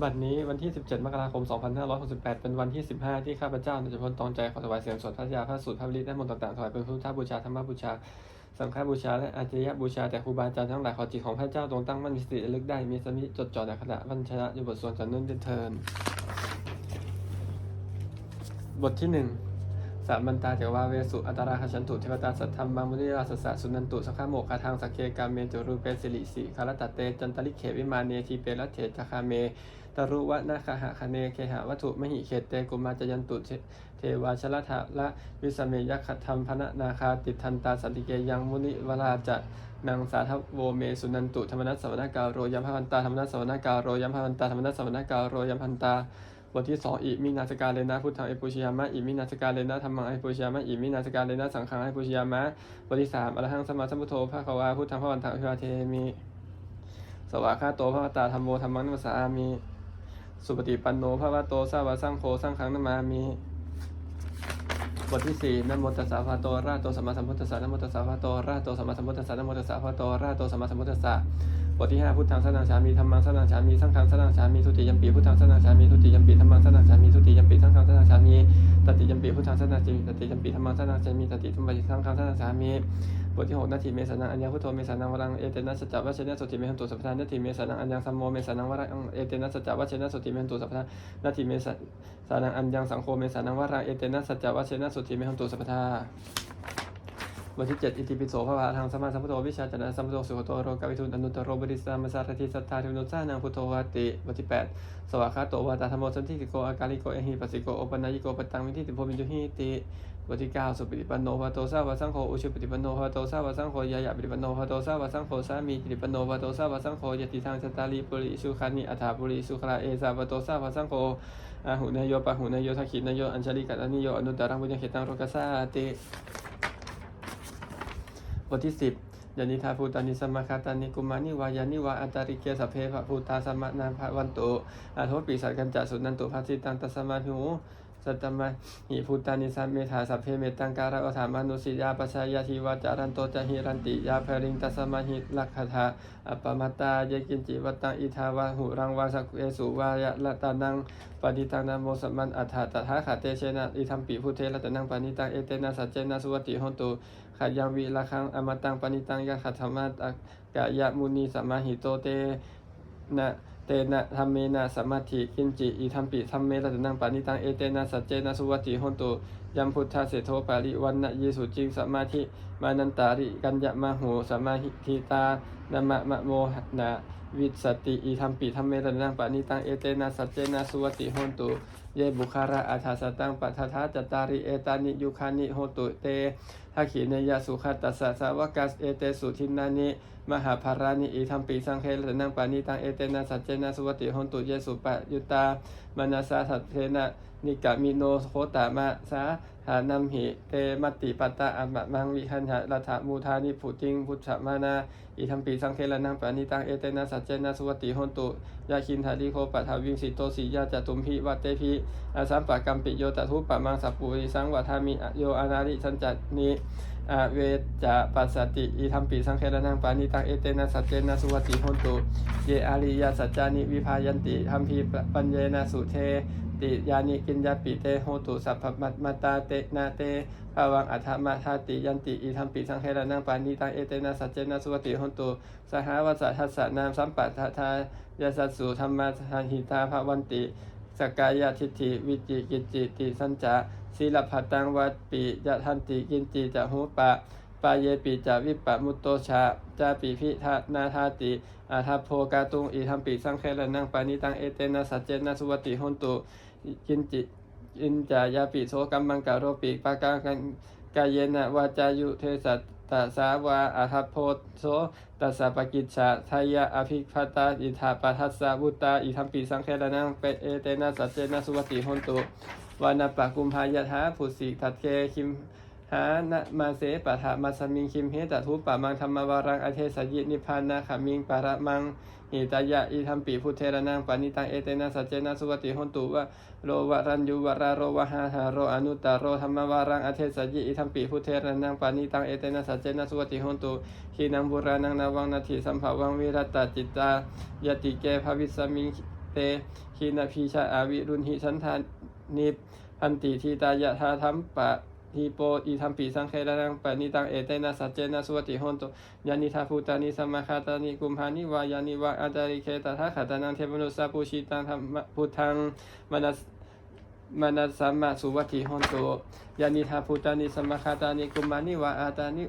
บัดนี้วันที่ 17 มกราคม 2568 เป็นวันที่ 15 ที่ข้าพเจ้าจะพ้นตองใจขอถวายเสียงสดพระยาพระสูตรพระฤทธิ์และมนต์ต่างๆถวายเป็นพุทธบูชาธรรมบูชาสังฆบูชาและอาจริยบูชาแต่ครูบาอาจารย์ทั้งหลายขอจิตของพระเจ้าตรงตั้งมั่นมีสติระลึกได้มีสมิจดจ่อในขณะวันชนะอยู่บทสวดสันนุ่นเทินบทที่หนึ่งสัมมันตาเถวาเวสุอัตราคชันตุเทวตาสัทธรรมบังมุนิราสสะสุนันตุสังฆโมกขาทางสักเคกามเมจุรูเปสิริสิคารตตเตจันตลิเขวิมาเนทีเปรัตเถจคาเม ตรุวะนาคหะคเนเคหะวัตถุมหิเขตเตกุมาจยันตุเทวาชลทะละวิสเมยัคขธรรมพนะนาคาติทันตาสันติเกยังมุนิวราจะนังสาทโวเมสุนันตุธรรมนัสสวนากาโรยัมพันตาธรรมนัสสวนากาโรยัมพันตาธรรมนัสสวนากาโรยัมพันตาบทที่สองอิมินาสการเลนะพุทธังเอปุชยามะอิมินาสการเลนะธรรมังเอปุชยามะอิมินาสการเลนะสังฆังเอปุชยามะบทที่สามอรหังสมาสัมพุทโธภะคะวาพุทธังพระวันตังอภิวาเทมิสวากขาโตภะวตาธรรมโมธรรมังนัมสสามิ สุปฏิปันโนภาวะโตสาวะสร้างโคสร้างฆังนามามี บทที่สี่นโมตัสสะภะโตราโตสัมมาสัมพุทธัสสะนโมตัสสะภะโตราโตสัมมาสัมพุทธัสสะนโมตัสสะภะโตราโตสัมมาสัมพุทธัสสะ ทที่ห้าพุทธังสนังฉามีธรรมังสนังฉามีสังฆังสนังฉามีทุติยัมปีพุทธังสนังฉามีทุติยัมปีธรรมังสนังฉามีทุติยัมปีสังฆังสนังฉามีตติยัมปีพุทธังสนังฉามีตติยัมปีธรรมังสนังฉามีตติธรรมังสังฆังสนังฉามีบทที่หกนาทีเมสานังอัญญาพุทโธเมสานังวรังเอเตนะสัจจวัชเนะสุติเมหันตุสัพพานาทีเมสานังอัญญังสัมโมเมสานังวรังเอเตนะสัจจวัชเนะสุติเมหันตุสัพพานาทีเมสานังอัญญังสังโฆเมสานังวรังเอเตนะสัจจวัชเนะสุติเมหันตุสัพพา บทที่เจ็ดอิติปิโสภะวะทางสมาสัมพุทโธวิชาจนะสัมพุทโธสุขโตโรกาวิทุนอนุตตรโรบริสามสารทิสัทธาทิวนุสานังพุทโธวาติบทที่แปดสวากขาโตวาตาธรรมโมสันทิติโกอาการิโกเอหิปัสสิโกโอปัญญิโกปตังวิทิติโพมิจุหิติบทที่เก้าสุปฏิปันโนภะโตสาวะสังโฆอุชุปฏิปันโนภะโตสาวะสังโฆยายะปฏิปันโนภะโตสาวะสังโฆสามีปฏิปันโนภะโตสาวะสังโฆยติทางชะตาลีปุริสุขานิอัฏฐาปุริสุขลาเอสาภะโตสาวะสังโฆอาหุเนยโยปะหุเนยโยทักขินเนยโยอัญชลิกัตนิโยอนุตตรังบุญญเขตังโรกัสสาติ ทที่สิบยานิทาภูตานิสมาคาตานิกุมานิวายานิวาอัตตาริเกสัพเพภภูตาสมนาภวันตุอาโทปิสัตกันจสุนันตุภาสิตังตัสมาหูสัตตมะหิภูตานิสัมเมธาสัพเพเมตังการะวถามานุสิยาปัชายาทิวาจารันโตจหิรันติยาภริงตัสมาหิลักขทาอัปมัตตาเยกินจิวตังอิทาวาหุรังวาสักเอสุวายะละตานังปณิตังนโมสมมันอัฏฐาตถาคาเตเชนะอิทัมปิพุเทระตนังปณิตังเอเตนะสัจเจนะสุวติหนตุ ขยังวิละคังอมตังปณิตังยะขัดธรรมะตกะยะมุนีสัมมาหิโตเตนะเตนะธรรมเมนะสัมมาธิกินจิอิทัมปิธรรมเมระตนังปณิตังเอเตนะสัจเจนะสุวัติหนตุยัมพุทธาเสโทปาริวันนะเยสุจิงสัมมาธิมานันตาริกัญญมะโหสมาหิทิตานามะมะโมหนะวิสติอีธรรมปิธรรมเมรนังปานิตังเอเตนะสัจเจนะสุวติหนตุเยบุคาระอาทาสตังปัทธาจตาริเอตานิยุคานิโหตุเต ทักขีเนยสุขัตตัสสะสาวกัสเอเตสุทินานิมหาภารานิอีธรรมปิสังเครนังปานิตังเอเตนะสัจเจนะสุวติหนตุเยสุปะยุตามนาสาสัทเทนะนิกามิโนโคตามะสาหานัมหิเตมติปัตตะอัมมะมังวิหันหะรัฐมูธานิผุติงพุทธมานาอิทัมปีสังเคลนังปานิตังเอเตนะสัจเจนะสุวติหนตุยาคินทาริโคปัทาวิงสิโตสียาจตุมพิวัตเตพิอาสัมปะกัมปิโยตทุปะมังสัพปุริสังวัฏามิโยอนาริสัญจัตนิอเวจะปัสสติอิทัมปีสังเคลนังปานิตังเอเตนะสัจเจนะสุวติโหตุเยอาริยสัจจานิวิพายันติทัมพีปัญเยนะสุเทติยานิกินยาปิเตโหตุสัพพมัตมาตาเตนาเตภาวังอัฏฐมาทาติยันติอิทัมปิสังเขระนังปานิตังเอเตนะสัจเจนะสุวติโหตุสหวัสสะทัสสะนามสัมปัตทายาสัสสุธรรมาทานหิตาภวันติ สกายาทิฏฐิวิจิกิจจิติสัญจะศีลพัตตังวัดปิยะทันติกินจิจะหูปะปาเยปิจาวิปะมุตโตชาจาปิพิทานาทาติ อาทัพโพกาตุงอิทัมปิสังเขระนังปานิตังเอเตนะสัจเจนะสุวติหนตุกินจิอินจายาปิโสกัมมังกะโรปิปากากันกายเยนะวาจายุเทสัต ตสสาวาอาหะโพโสตัสสะปกิจฉะทายะอภิพัตตาอิทาปัทัสสะบุตตาอิทัมปิสังเครนังเปเอเตนะสัจเจนะสุวติหนตุวานาปะกุมภายะทาผุสิทัตเคคิม หานะมาเสปะทะมาสมิงคิมเฮตทุปะมังธรรมวารังอเทสยินิพานาขมิงปะระมังหิตายะอิทัมปิพุทเทระนังปานิตังเอเตนะสัจเจนะสุวติหนตุวะโรวรัญยุวราโรวะหาหาโรอนุตตรโรธรรมวารังอเทสยิอิทัมปิพุทเทระนังปานิตังเอเตนะสัจเจนะสุวติหนตุขีนังบุรานังนาวังนาทีสัมภาวังวิรัตตจิตตายติเกภวิสมิงเตขีนาพีชาอาวิรุณหิสันธานิพันติทีตายะธาธรรมปะ ทีโปอีธรรมปีสังเคระนังปะนิตังเอเตนะสัจเจนะสวัติหนตุยานิทาภูตานิสมมาคาตานิกุมภานิวายานิวะอาจาริเคตถาคตานังเทวนุสสาปูชิตังธรรมพุทธังมนัสมนัสสัมมาสุวัติหนตุยานิทาภูตานิสมมาคาตานิกุมานิวะอาตานิ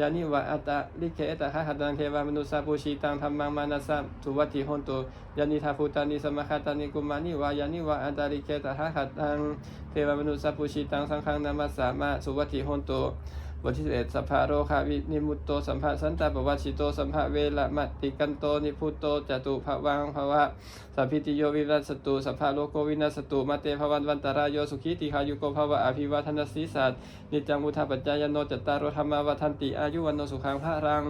ยานิวะอัตลิเคตะคะหัตังเทวามนุสสาปูชิตังธรรมังมานัสสัมสุวัติหนตุยานิทาภูตานิสมะคาตานิกุมานิวะยานิวะอัตลิเคตะคะหัตังเทวามนุสสาปูชิตังสังฆังนามัสสามาสุวัติหนตุ ทที่สิบเอ็ดสัพพะโรคาวินิมุตโตสัมภะสันตาปวัชชิโตสัมภะเวละมัตติกันโตนิพุตโตจตุภวังภวะสัพพิติโยวิรัสสตุสัพพะโลกโกวินัสตุมาเตภวันวันตรายโยสุขีติขายุโกภวะอภิวัฒนสีสัตนิจังมุทาปัจจายโนจตตารโรธรรมาวัฏันติอายุวันโนสุขังพระรัง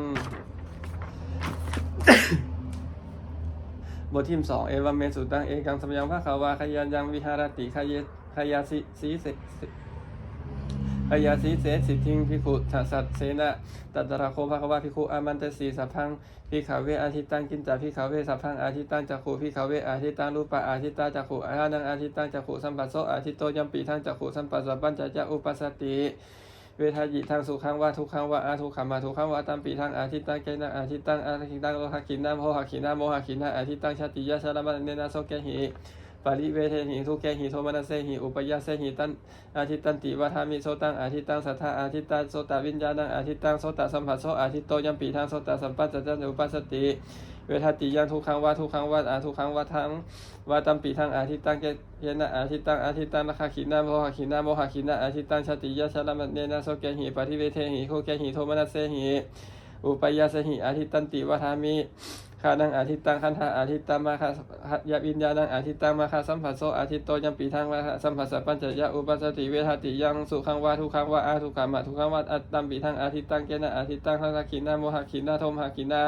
บทที่สองเอวเมสุตังเอกังสัมยังพระขาวาขยันยังวิหารติขยขยาสิสีเส ขยาสีเสสิทิงพิคุทัสัตเสนะตัตระโคภควาพิคุอามันตสีสัพพังพิขาเวอาทิตังกินจาพิขาเวสัพพังอาทิตังจักขุพิขาเวอาทิตังรูปะอาทิตาจักขุอานังอาทิตังจักขุสัมปัสโสอาทิโตยัมปีทังจักขุสัมปัสสะปัญจจะอุปัสสติเวทายิทางสุขังว่าทุกขังว่าอาทุกขังมาทุกขังว่าตัมปีทางอาทิตังเกนังอาทิตังอาทิตังโลหะขินนาโมหะขินนาโมหะขินนาอาทิตังชาติยะชาลมันเนนะโสเกหิ ปาริเวเทหิทุกเกหิโทมนัสเสหิอุปยาเสหิตันอาทิตันติวัฏามิโสตังอาทิตังสัทธาอาทิตังโสตวิญญาณังอาทิตังโสตสัมผัสโสอาทิตโตยัมปีทางโสตสัมปัสสะจันอุปัสสติ เวทติยังทุกขังว่าทุกขังว่าอาทุกขังว่าทังว่าตัมปีทางอาทิตังเกเยนะอาทิตังอาทิตังนาคาขินาโมหะขินาโมหะขินาอาทิตังชาติยะชาลมันเนนะโสเกหิปาริเวเทหิโคเกหิโทมนัสเสหิอุปยาเสหิอาทิตันติวัฏามิานังอาทิตังคันธาอาทิตังมาคายาวิญญาณังอาทิตังมาคาสัมผัสโสอาทิตโตยัมปีทางมาคาสัมผัสสะปัญจยะอุปัสสติเวทาติยังสุขังวาทุขังวาอาทุขังมาทุขังวาอัตตัมปีทางอาทิตังเกนะอาทิตังคันธาขินาโมหะขินาโทมหะขินา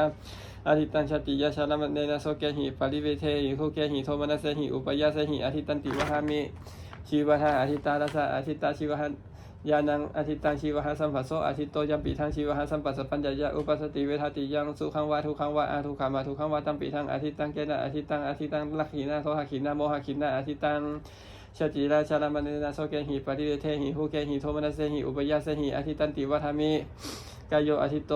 อาทิตังชติยะชาลมันเนนะโสเกหิปาริเวเทหิโคเกหิโทมนัสเสหิอุปยาเสหิอาทิตันติวะหามิชีวะหาอาทิตาลัสสะอาทิตาชีวะหา ยานังอาทิตังชีวหาสัมปัสโสอาทิตโตยัมปีทังชีวหาสัมปัสสปัญญายะอุปัสติเวทาติยังสุขังวาทุขังวาอาทุขังมาทุขังวาตัมปีทังอาทิตังเกนะอาทิตังอาทิตังลักขีนาโทหะขินาโมหะขินาอาทิตังชาติราชาลามันนาโสเกหิปฏิเวเทหิหูเกหิโทมนัสเสหิอุปยาเสหิอาทิตันติวัฏามิกายโยอาทิตโต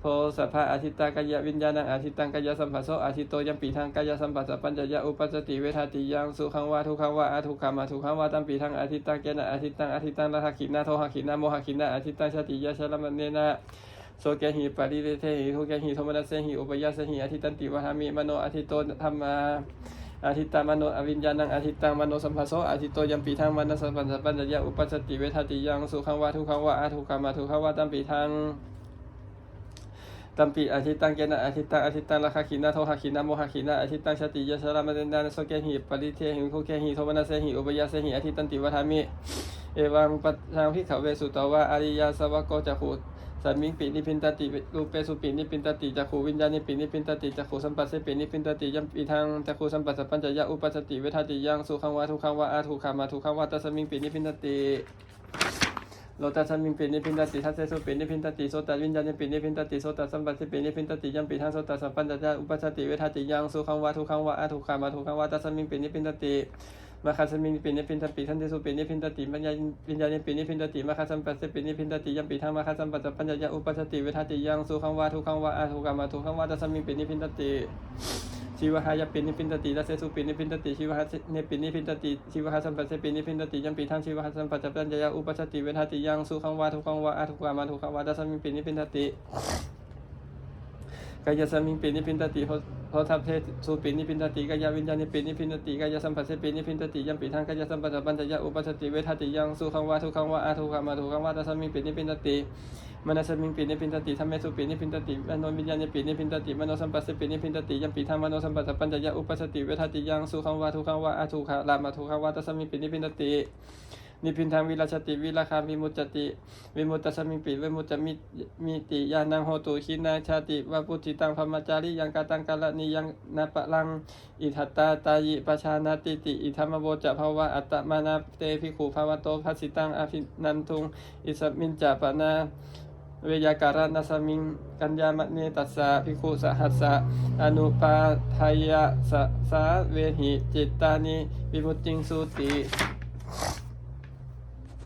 โพสัพพะอาทิตตากายวิญญาณังอาทิตังกายสัมผัสโสอาทิตโตยัมปีทางกายสัมผัสสะปัญจยะอุปัสสติเวทาติยังสุขังวาทุขังวาอาทุขังมาทุขังวาตัมปีทางอาทิตตังเกนะอาทิตังอาทิตังละหักขินาโทหักขินาโมหักขินาอาทิตังชาติยะชาลมันเนนะโสแกหิปาริเวเทหิทุแกหิโทมนัสเสหิอุปยาเสหิอาทิตันติวหามิมโนอาทิตโตธรรมาอาทิตตามโนอวิญญาณังอาทิตตังมโนสัมภโสอาทิตโตยัมปีทางมนสัมปันสัมปัญญะอุปัสสติเวทาติยังสุขังวาทุขังวาอาทุขังมาทุขังวาตัมปีทาง ตัมปีอาทิตตังเกนะอาทิตตังอาทิตตังราคาขินาโทหะขินาโมหะขินาอาทิตตังชาติยะชาลามเนนานโสแกหิปาริเทหิทุแกหิโทมนัสเสหิอุปยาเสหิอาทิตตันติวหามิเอวังปัจจังพิขเวสุตวะอริยาสวะโกจักขุสัมมิงปินิพินตติรูปเปสุปินิพินตติจักขุวิญญาณิปินิพินตติจักขุสัมปัสสปินิพินตติยัมปีทางจักขุสัมปัสสปัญจยะอุปัสสติเวทาติยังสุขังวะทุขังวะอาทุขังมาทุขังวะตัสมิงปินิพินตติ โลตัสมิงปินิพินตติทัสเสสุปินิพินตติโสตวิญญาณิปินิพินตติโสตสัมปัสสิปินิพินตติยัมปีทางโสตสัมปัญจยะอุปัสสติเวทาติยังสุขังวะทุขังวะอาทุขังมาทุขังวะตัสมิงปินิพินตติมาคาสมิงปินิพินทปิทันเทสุปินิพินตติปัญญาปิญญาณิปินิพินตติมาคาสัมปัสสิปินิพินตติยัมปิทังมาคาสัมปัสสปัญญาอุปัสสติเวทาติยังสุขังวาทุขังวาอาทุขังมาทุขังวาตัสมิงปินิพินตติ ชีวหายปินิพินตติตัสเสสุปินิพินตติชีวหาเนปินิพินตติชีวหาสัมปัสสปินิพินตติยัมปิทังชีวหาสัมปัสสปัญญายะอุปัสสติเวทาติยังสุขังวาทุขังวาอาทุขังมาทุขังวาตัสมิงปินิพินตติกายสมิงปินิพินตติโพทัพเทสุปินิพินตติกายวิญญาณิปินิพินตติกายสัมผัสสปินิพินตติยัมปิทางกายสัมปัสสะปัญจยะอุปัสสติเวทติยังสุขังวาทุขังวาอาทุขังมาทุขังวาตัสมิปินิพินตติ มนัสมิงปินิพินตติธรรมเมสุปินิพินตติมโนวิญญาณปินิพินตติมโนสัมปัสสปินิพินตติยัมปิทางมโนสัมปัสสปัญจยะอุปสติเวทติยังสุขังวาทุขังวาอาทุขังลามาทุขังวาตัสมิงปินิพินตตินิพินทางวิราชติวิราคาวิมุตจติ วิมุตตสมิงปิวิมุตจมิมิติยานังโหตุขินาชาติวาปุจิตังพมจาริยังกาตังกาลนิยังนาปะลัง อิทัตตาตายิปชานาติติอิธรรมโบจะภาวะอัตตมานาเตภิกขุภาวะโตภัสสิตังอภินันทุง อิสมินจาปนา เวยาการณสมิงกัญญามะเนตัสสะภิกขุสหัสสะอนุปาทายะสะสาเวหิจิตตานิวิมุตติงสุติ